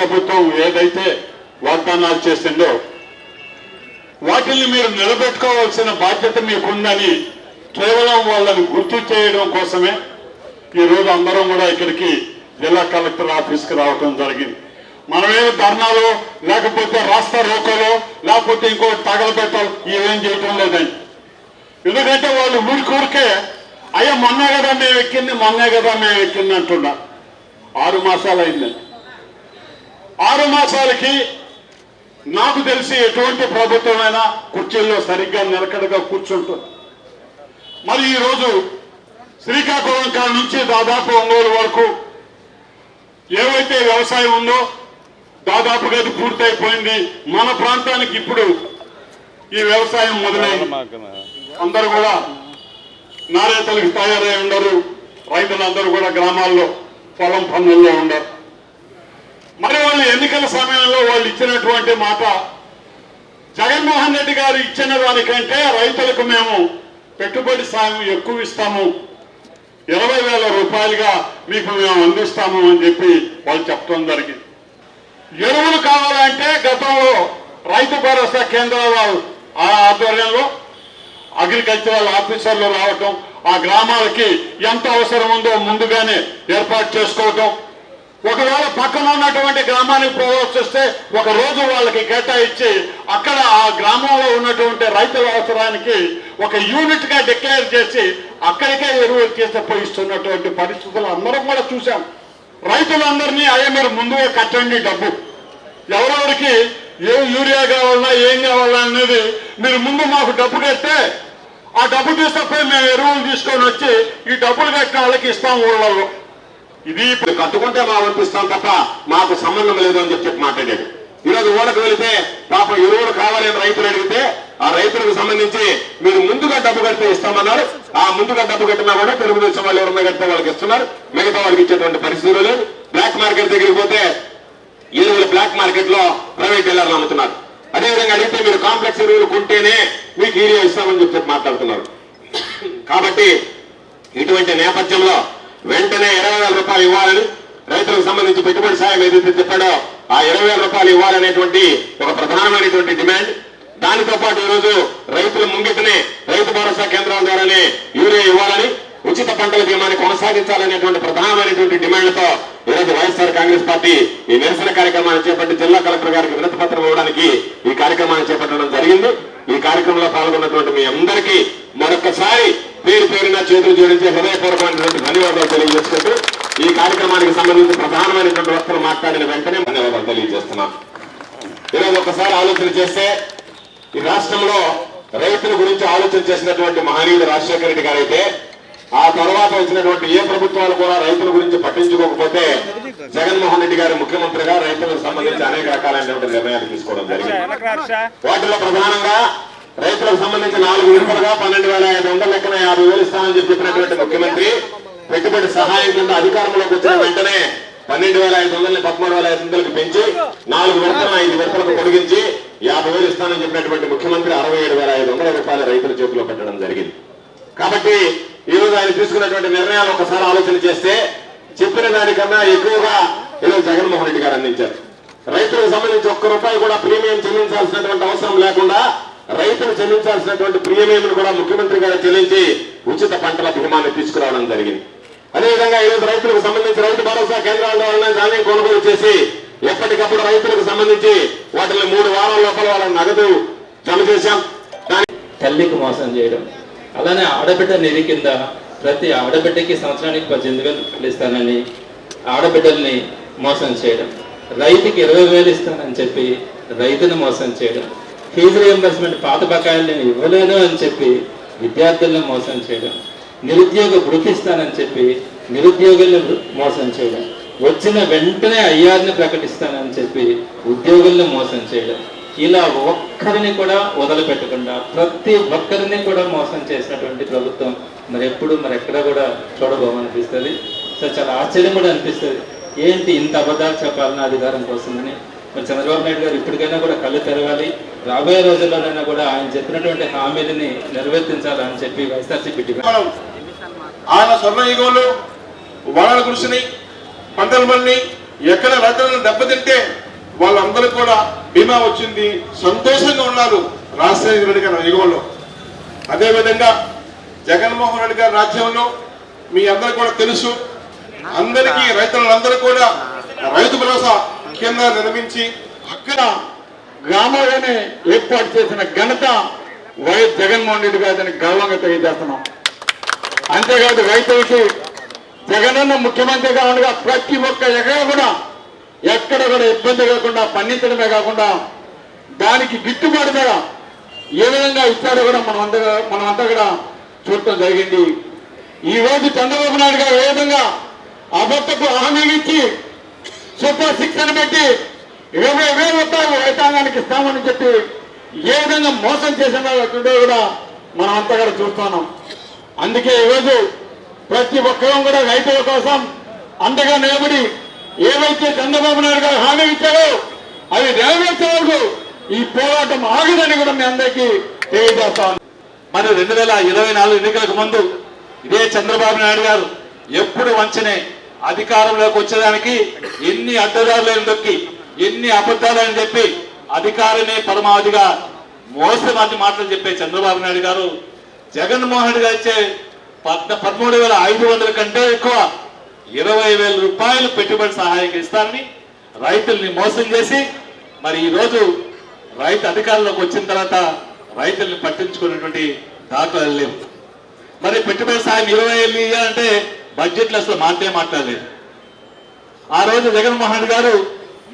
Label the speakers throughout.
Speaker 1: ప్రభుత్వం ఏదైతే వాగ్దానాలు చేసిందో వాటిని మీరు నిలబెట్టుకోవాల్సిన బాధ్యత మీకుందని కేవలం వాళ్ళని గుర్తు చేయడం కోసమే ఈ రోజు అందరం కూడా ఇక్కడికి జిల్లా కలెక్టర్ ఆఫీస్కి రావడం జరిగింది. మనమేమి ధర్నాలో లేకపోతే రాస్తా రోకలో లేకపోతే ఇంకో తగలబెట్టాలి ఇవేం చేయటం లేదండి. ఎందుకంటే వాళ్ళు ఊరికూరికే అయ్యా మొన్నే కదా మేము ఎక్కింది మొన్నే కదా మేము ఎక్కింది అంటున్నారు. ఆరు మాసాలు అయిందండి. ఆరు మాసాలకి నాకు తెలిసి ఎటువంటి ప్రభుత్వమైనా కుర్చీల్లో సరిగ్గా నిలకడగా కూర్చుంటుంది. మరి ఈరోజు శ్రీకాకుళం కాడ నుంచి దాదాపు ఒంగోలు వరకు ఏవైతే వ్యవసాయం ఉందో దాదాపుగా అది పూర్తయిపోయింది. మన ప్రాంతానికి ఇప్పుడు ఈ వ్యవసాయం మొదలైంది. అందరూ కూడా నారేతలకు తయారై ఉండరు. రైతులందరూ కూడా గ్రామాల్లో పొలం పనుల్లో ఉండరు మరి వాళ్ళు ఎన్నికల సమయంలో వాళ్ళు ఇచ్చినటువంటి మాట జగన్మోహన్ రెడ్డి గారు ఇచ్చిన దానికంటే రైతులకు మేము పెట్టుబడి సాయం ఎక్కువ ఇస్తాము. ఇరవై వేల రూపాయలుగా మీకు మేము అందిస్తాము అని చెప్పి వాళ్ళు చెప్పడం జరిగింది. ఎరువులు కావాలంటే గతంలో రైతు భరోసా కేంద్రాల ఆ ఆధ్వర్యంలో అగ్రికల్చరల్ ఆఫీసర్లు రావటం ఆ గ్రామాలకి ఎంత అవసరం ఉందో ముందుగానే ఏర్పాటు చేసుకోవటం ఒకవేళ పక్కన ఉన్నటువంటి గ్రామానికి పోవాల్సి వస్తే ఒక రోజు వాళ్ళకి కేటాయించి అక్కడ ఆ గ్రామంలో ఉన్నటువంటి రైతుల అవసరానికి ఒక యూనిట్గా డిక్లేర్ చేసి అక్కడికే ఎరువులు తీసుకుపోయిస్తున్నటువంటి పరిస్థితులు అందరం కూడా చూసాం రైతులందరినీ అయ్యే మీరు ముందుగా కట్టండి డబ్బు. ఎవరెవరికి ఏ యూరియా కావాలన్నా ఏం కావాలా అనేది మీరు ముందు మాకు డబ్బు కడితే ఆ డబ్బు తీసుకపోయి మేము ఎరువులు తీసుకొని వచ్చి ఈ డబ్బులు కట్టిన వాళ్ళకి ఇస్తాం ఊళ్ళలో ఇది
Speaker 2: ఇప్పుడు కట్టుకుంటే మా పంపిస్తాం తప్ప మాకు సంబంధం లేదు అని చెప్పి మాట్లాడాడు ఈరోజు ఓడకు వెళితే పాప ఎరువులు కావాలని రైతులు అడిగితే ఆ రైతులకు సంబంధించి మీరు ముందుగా డబ్బు కడితే ఇస్తామన్నారు. ఆ ముందుగా డబ్బు కట్టినా కూడా తెలుగుదేశం వాళ్ళు ఎవరన్నా కడితే వాళ్ళకి ఇస్తున్నారు. మిగతా వాళ్ళకి ఇచ్చేటువంటి పరిస్థితులు లేదు. బ్లాక్ మార్కెట్ దగ్గరికి పోతే ఎరువులు బ్లాక్ మార్కెట్లో ప్రైవేట్ డీలర్లు అమ్ముతున్నారు. అదేవిధంగా అడిగితే మీరు కాంప్లెక్స్ ఎరువులు కొంటేనే మీకు ఏరియా ఇస్తామని చెప్పి మాట్లాడుతున్నారు. కాబట్టి ఇటువంటి నేపథ్యంలో వెంటనే ఇరవై వేల రూపాయలు ఇవ్వాలని రైతులకు సంబంధించి పెట్టుబడి సాయం ఏదైతే చెప్పాడో ఆ ఇరవై వేల రూపాయలు ఇవ్వాలనేటువంటి ఒక ప్రధానమైనటువంటి డిమాండ్. దానితో పాటు ఈరోజు రైతుల ముంగిటనే రైతు భరోసా కేంద్రాల ద్వారానే యూరియా ఇవ్వాలని ఉచిత పంటల బీమాని కొనసాగించాలనేటువంటి ప్రధానమైనటువంటి డిమాండ్లతో ఈరోజు వైఎస్ఆర్ కాంగ్రెస్ పార్టీ ఈ నిరసన కార్యక్రమాన్ని చేపట్టి జిల్లా కలెక్టర్ గారికి వినతి పత్రం ఇవ్వడానికి ఈ కార్యక్రమాన్ని చేపట్టడం జరిగింది. ఈ కార్యక్రమంలో పాల్గొన్నటువంటి మీ అందరికీ మరొకసారి పేరు పేరున చేతులు జోడించి హృదయపూర్వకమైనటువంటి ధన్యవాదాలు తెలియజేసుకుంటూ ఈ కార్యక్రమానికి సంబంధించి ప్రధానమైనటువంటి వక్తలు మాట్లాడిన వెంటనే ధన్యవాదాలు తెలియజేస్తున్నాం. ఈరోజు ఒకసారి ఆలోచన చేస్తే ఈ రాష్ట్రంలో రైతుల గురించి ఆలోచన చేసినటువంటి మహనీయుడు రాజశేఖర రెడ్డి గారైతే ఆ తర్వాత వచ్చినటువంటి ఏ ప్రభుత్వాలు కూడా రైతుల గురించి పట్టించుకోకపోతే జగన్మోహన్ రెడ్డి గారు ముఖ్యమంత్రిగా రైతులకు సంబంధించి అనేక రకాలైనటువంటి నిర్ణయాలు తీసుకోవడం జరిగింది. వాటిలో ప్రధానంగా రైతులకు సంబంధించి నాలుగు విడతలుగా పన్నెండు వేల ఐదు వందల లెక్కన యాభై వేలు ఇస్తానని చెప్పినటువంటి ముఖ్యమంత్రి పెట్టుబడి సహాయం కింద అధికారంలోకి వచ్చిన వెంటనే పన్నెండు వేల ఐదు వందలని పదమూడు వేల ఐదు వందలకు పెంచి నాలుగు విడతలు ఐదు విడతలకు పొడిగించి యాభై వేలు ఇస్తానని చెప్పినటువంటి ముఖ్యమంత్రి అరవై ఏడు వేల ఐదు వందల రూపాయలు రైతుల చేతిలో పెట్టడం జరిగింది. కాబట్టి ఈ రోజు ఆయన తీసుకున్నటువంటి నిర్ణయాలు ఒకసారి ఆలోచన చేస్తే చెప్పిన దానికన్నా ఎక్కువగా ఈరోజు జగన్మోహన్ రెడ్డి గారు అందించారు. రైతులకు సంబంధించి ఒక్క రూపాయి కూడా ప్రీమియం చెల్లించాల్సినటువంటి అవసరం లేకుండా రైతులు చెల్లించాల్సినటువంటి ప్రీమియం కూడా ముఖ్యమంత్రి గారు చెల్లించి ఉచిత పంటల బీమాన్ని తీసుకురావడం జరిగింది. అదేవిధంగా ఈరోజు రైతులకు సంబంధించి రైతు భరోసా కేంద్రాల ద్వారా ధాన్యం కొనుగోలు చేసి ఎప్పటికప్పుడు రైతులకు సంబంధించి వాటిని మూడు వారాల లోపల వాళ్ళ నగదు జమ చేశాం.
Speaker 3: తల్లికి మోసం చేయడం. అలానే ఆడబిడ్డ నిధి కింద ప్రతి ఆడబిడ్డకి సంవత్సరానికి పద్దెనిమిది వేలు రూపాయలు ఇస్తానని ఆడబిడ్డల్ని మోసం చేయడం. రైతుకి ఇరవై వేలు ఇస్తానని చెప్పి రైతును మోసం చేయడం. ఫీజు రియంబర్స్మెంట్ పాత బకాయిలు నేను ఇవ్వలేను అని చెప్పి విద్యార్థులను మోసం చేయడం నిరుద్యోగ బృతిస్తానని చెప్పి నిరుద్యోగులను మోసం చేయడం వచ్చిన వెంటనే అయ్యారిని ప్రకటిస్తానని చెప్పి ఉద్యోగులను మోసం చేయడం ఇలా ఒక్కరిని కూడా వదలుపెట్టకుండా ప్రతి ఒక్కరిని కూడా మోసం చేసినటువంటి ప్రభుత్వం మరి ఎప్పుడు మరి ఎక్కడ కూడా చూడబోమనిపిస్తుంది. సో చాలా ఆశ్చర్యం కూడా అనిపిస్తుంది. ఏంటి ఇంత అబద్ధాలు చెప్పాలని అధికారం కోసమని మరి చంద్రబాబు నాయుడు గారు ఇప్పటికైనా కూడా కళ్ళు తెరవాలి. రాబోయే రోజుల్లోనైనా కూడా ఆయన చెప్పినటువంటి హామీలని నెరవేర్తించాలని చెప్పి వైఎస్ఆర్సీపీ డిమాండ్.
Speaker 4: ఆయన స్వర్ణ యుగంలో కృషిని కురిసినాయి పంటలు
Speaker 5: ఎక్కడ రైతులను దెబ్బతింటే వాళ్ళందరూ కూడా బీమా వచ్చింది సంతోషంగా ఉన్నారు రాజశేఖర రెడ్డి గారి యుగంలో. అదేవిధంగా జగన్మోహన్ రెడ్డి గారి రాజ్యంలో మీ అందరికీ కూడా తెలుసు అందరికీ రైతులందరూ కూడా రైతు భరోసా కింద నిర్మించి
Speaker 6: అక్కడ గ్రామాల్లోనే ఏర్పాటు చేసిన ఘనత వైఎస్ జగన్మోహన్ రెడ్డి గారిని గర్వంగా తెలియజేస్తున్నాం. అంతేకాదు రైతులకి జగనన్న ముఖ్యమంత్రిగా ఉండగా ప్రతి ఒక్క ఎకరా కూడా ఎక్కడ కూడా ఇబ్బంది కాకుండా పండించడమే కాకుండా దానికి గిట్టుబాటు ధర ఏ విధంగా ఇచ్చాడో కూడా మనం అంతా మనం అంతా కూడా చూడటం జరిగింది. ఈ రోజు చంద్రబాబు నాయుడు గారు ఏ విధంగా అబద్ధకు హామీ ఇచ్చి సూపర్ సిక్స్ అని పెట్టి ఇరవై వేల రూపాయలు రైతాంగానికి ఇస్తామని చెప్పి ఏ విధంగా మోసం చేసిన కూడా మనం అంతా కూడా చూస్తున్నాం అందుకే ఈరోజు ప్రతి ఒక్కరూ కూడా రైతుల కోసం అండగా నిలబడి ఏవైతే చంద్రబాబు నాయుడు గారు హామీ ఇచ్చారో అవి నెరవేర్చే వరకు ఈ పోరాటం ఆగదని కూడా మీ అందరికీ తెలియజేస్తాను
Speaker 4: మరి రెండు వేల ఇరవై నాలుగు ఎన్నికలకు ముందు ఇదే చంద్రబాబు నాయుడు గారు ఎప్పుడు వంచనే అధికారంలోకి వచ్చేదానికి ఎన్ని అడ్డదారులను దొక్కి ఎన్ని అబద్ధాలని చెప్పి అధికారమే పరమావధిగా మోసమాది మాటలు చెప్పే చంద్రబాబు నాయుడు గారు జగన్మోహన్ రెడ్డి గారు ఇచ్చే పద్న పదమూడు వేల ఐదు వందల కంటే ఎక్కువ ఇరవై వేల రూపాయలు పెట్టుబడి సహాయం ఇస్తారని రైతుల్ని మోసం చేసి మరి ఈరోజు రైతు అధికారంలోకి వచ్చిన తర్వాత రైతుల్ని పట్టించుకున్నటువంటి దాఖలు లేవు. మరి పెట్టుబడి సాయం ఇరవై ఏళ్ళు ఇవ్వాలంటే బడ్జెట్లో అసలు మాటే మాట్లాడలేదు. ఆ రోజు జగన్మోహన్ రెడ్డి గారు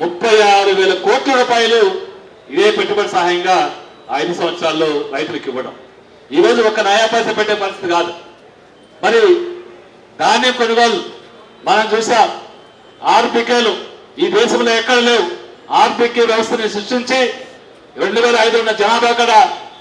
Speaker 4: ముప్పై ఆరు వేల కోట్ల రూపాయలు ఇదే పెట్టుబడి సహాయంగా ఐదు సంవత్సరాల్లో రైతులకు ఇవ్వడం. ఈ రోజు నయా పైస పెట్టే పరిస్థితి కాదు. మరి ధాన్యం కొనుగోలు మనం చూసాం ఆర్పికేలు ఈ దేశంలో ఎక్కడ లేవు. ఆర్పికే వ్యవస్థని సృష్టించి రెండు వేల ఐదు ఉన్న జనాభా కూడా